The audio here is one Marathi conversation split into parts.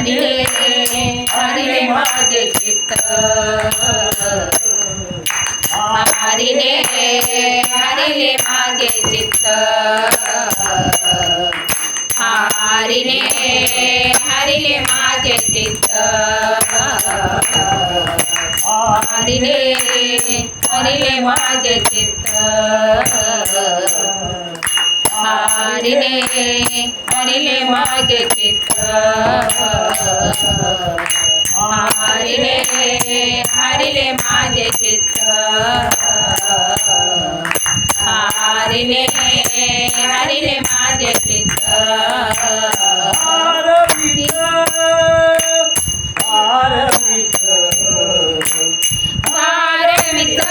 हरिले हरिले माझे चित्त. हरिले हरिले माझे चित्त. हरिले हरिले माझे चित्त. हरिले हरिले माझे चित्त. हरिले हरिले माझे चित्त हरिले हरिले माझे चित्त हरिले हरिले माझे चित्त मित्र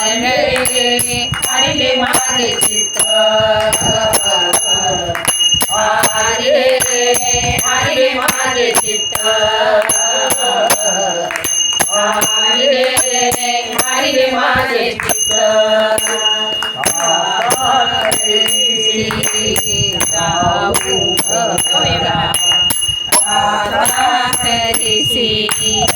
हरले हरिले माझे चित्त हरिले हरिले माझे चित्त हरिले हरिले माझे चित्त सीता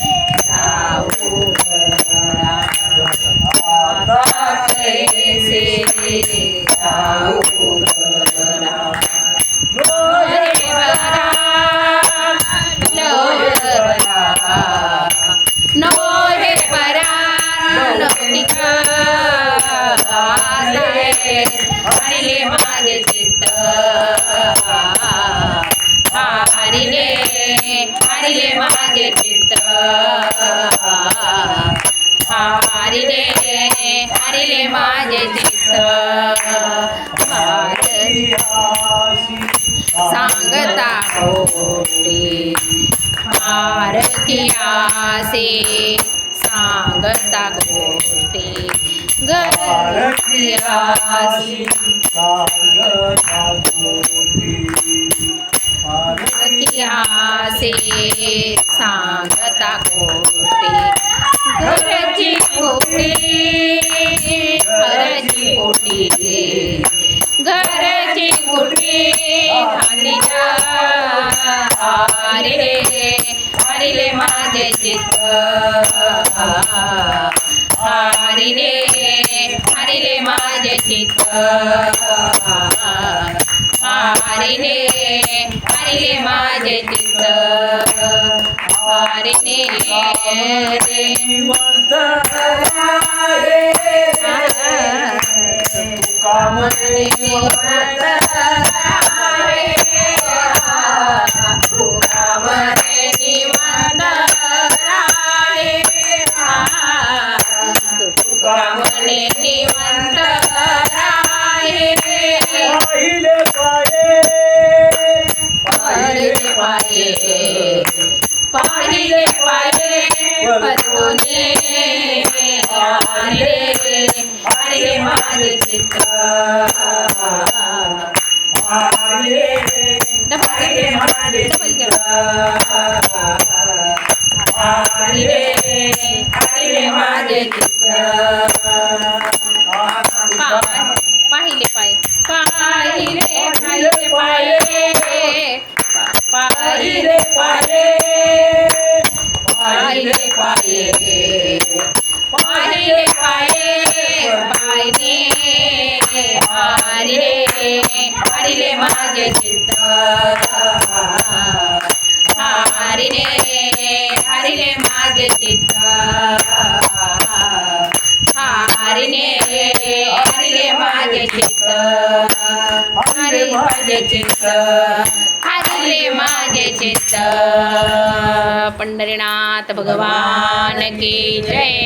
हरिले माझे चित्त हरिले हरिले माझे चित्त. सांगता गोष्टी हार सांगता गोष्टी गरकियासी कियासे सांगता गोष्टी घरची खोटी घरची खोटी हरे हरिले हरिले माझे चित्त हरिले हरिले माझे चित्त हरिले हरिले माझे चित्त हरिले कामने निवंत राहे पाहिले पाये पाहिले पाये पाहिले पाये पतोने हरे हरे माझे पाहिले पाय. पाहिले पाहिले पाये पाहिले. पाये पाहिले पाये पाहिले पाये पायने हरिले हरिले माझे चित्त. हरिले हरिले माझे चित्त. हरिने हरिने माझे चित्त हरिले माझे चित्त हरिले माझे चित्त पंढरीनाथ भगवान की जय.